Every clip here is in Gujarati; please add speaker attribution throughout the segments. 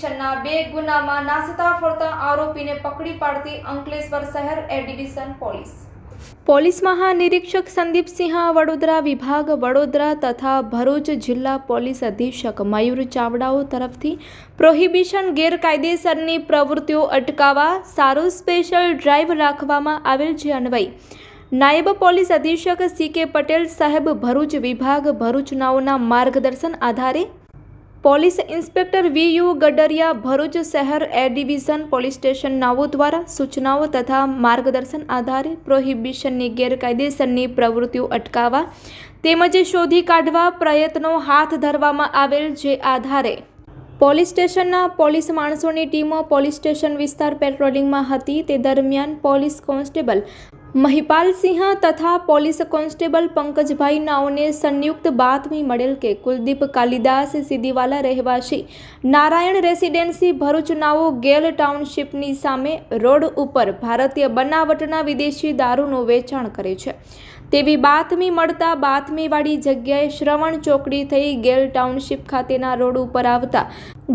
Speaker 1: પ્રોહિબિશનના બે ગુનામાં નાસતા ફરતા આરોપીને પકડી પાડતી અંકલેશ્વર શહેર એ ડિવિઝન પોલીસ. પોલીસ મહાનિરીક્ષક સંદીપસિંહ વડોદરા વિભાગ વડોદરા તથા ભરૂચ જિલ્લા પોલીસ અધિક્ષક મયુર ચાવડાઓ તરફથી પ્રોહિબિશન ગેરકાયદેસરની પ્રવૃત્તિઓ અટકાવવા સારું સ્પેશિયલ ડ્રાઈવ રાખવામાં આવેલ છે અન્વય. નાયબ પોલીસ અધિક્ષક સી કે પટેલ સાહેબ ભરૂચ વિભાગ ભરૂચ નાઓના માર્ગદર્શન આધારે police inspector V U Gadariya Bharuch શહેર એ ડિવિઝન પોલીસ સ્ટેશન નાઓ દ્વારા સૂચનાઓ તથા માર્ગદર્શન આધારે પ્રોહિબિશનની ગેરકાયદેસરની પ્રવૃત્તિઓ અટકાવવા તેમજ શોધી કાઢવા પ્રયત્નો હાથ ધરવામાં આવેલ જે આધારે પોલીસ સ્ટેશનના પોલીસ માણસોની ટીમો પોલીસ સ્ટેશન વિસ્તાર પેટ્રોલિંગમાં હતી. તે દરમિયાન પોલીસ કોન્સ્ટેબલ મહિપાલસિંહ તથા પોલીસ કોન્સ્ટેબલ પંકજભાઈ નાઓને સંયુક્ત બાતમી મળેલ કે કુલદીપ કાલિદાસ સિદ્ધિવાલા રહેવાસી, નારાયણ રેસિડેન્સી ભરૂચ નાઓ ગેલ ટાઉનશીપની સામે રોડ ઉપર ભારતીય બનાવટના વિદેશી દારૂનું વેચાણ કરે છે. તેવી બાતમી મળતા બાતમીવાળી જગ્યાએ શ્રવણ ચોકડી થઈ ગેલ ટાઉનશીપ ખાતેના રોડ ઉપર આવતા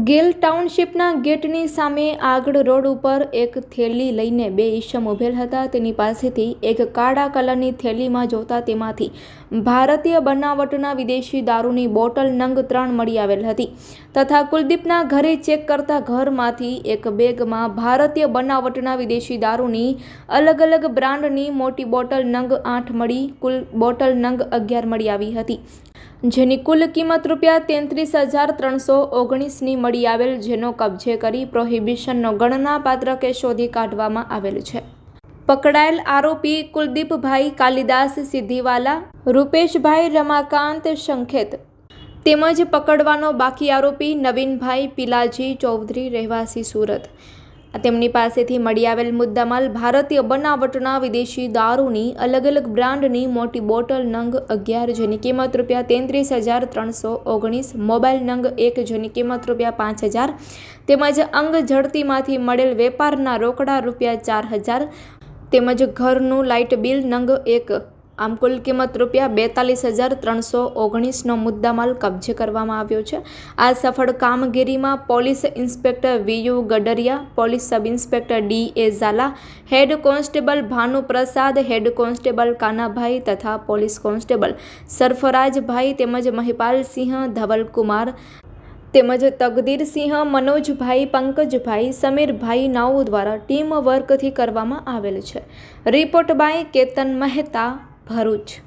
Speaker 1: ગેલ ટાઉનશીપના ગેટની સામે આગળ રોડ ઉપર એક થેલી લઈને બે ઈસમ ઉભેલ હતા. તેની પાસેથી એક કાળા કલરની થેલીમાં જોતા તેમાંથી ભારતીય બનાવટના વિદેશી દારૂની બોટલ નંગ ત્રણ મળી આવેલ હતી તથા કુલદીપના ઘરે ચેક કરતા ઘરમાંથી એક બેગમાં ભારતીય બનાવટના વિદેશી દારૂની અલગ અલગ બ્રાન્ડની મોટી બોટલ નંગ આઠ મળી, કુલ બોટલ નંગ અગિયાર મળી આવી હતી. જેની કુલ કિંમત રૂપિયા તેત્રીસ હજાર ત્રણસો ઓગણીસની મળી આવેલ, જેનો કબજે કરી પ્રોહિબિશનનો ગણનાપાત્ર કે શોધી કાઢવામાં આવેલ છે. પકડાયેલ આરોપી કુલદીપભાઈ કાલિદાસ સિદ્ધિવાલા, રૂપેશભાઈ રમાકાંત સંખેત તેમજ પકડવાનો બાકી આરોપી નવીનભાઈ પિલાજી ચૌધરી, રહેવાસી સુરત. તેમની પાસેથી મળી આવેલ મુદ્દામાલ ભારતીય બનાવટના વિદેશી દારૂની અલગ અલગ બ્રાન્ડની મોટી બોટલ નંગ અગિયાર જેની કિંમત રૂપિયા તેત્રીસ હજાર ત્રણસો ઓગણીસ, મોબાઈલ નંગ એક જેની કિંમત રૂપિયા પાંચ હજાર, તેમજ અંગ ઝડતીમાંથી મળેલ વેપારના રોકડા રૂપિયા ચાર હજાર, તેમજ ઘરનું લાઇટ બિલ નંગ એક. આમ કુલ કિંમત રૂપિયા બેતાલીસ હજાર ત્રણસો ઓગણીસનો મુદ્દામાલ કબજે કરવામાં આવ્યો છે. આ સફળ કામગીરીમાં police inspector V U Gadariya, police sub inspector D A Zala, head constable Bhanuprasad head constable Kanabhai તથા પોલીસ કોન્સ્ટેબલ સરફરાજભાઈ તેમજ મહિપાલસિંહ ધવલકુમાર તેમજ તકદીરસિંહ મનોજભાઈ, પંકજભાઈ, સમીરભાઈ નાઉ દ્વારા ટીમ વર્કથી કરવામાં આવેલ છે. Report by Ketan Mehta Bharuch.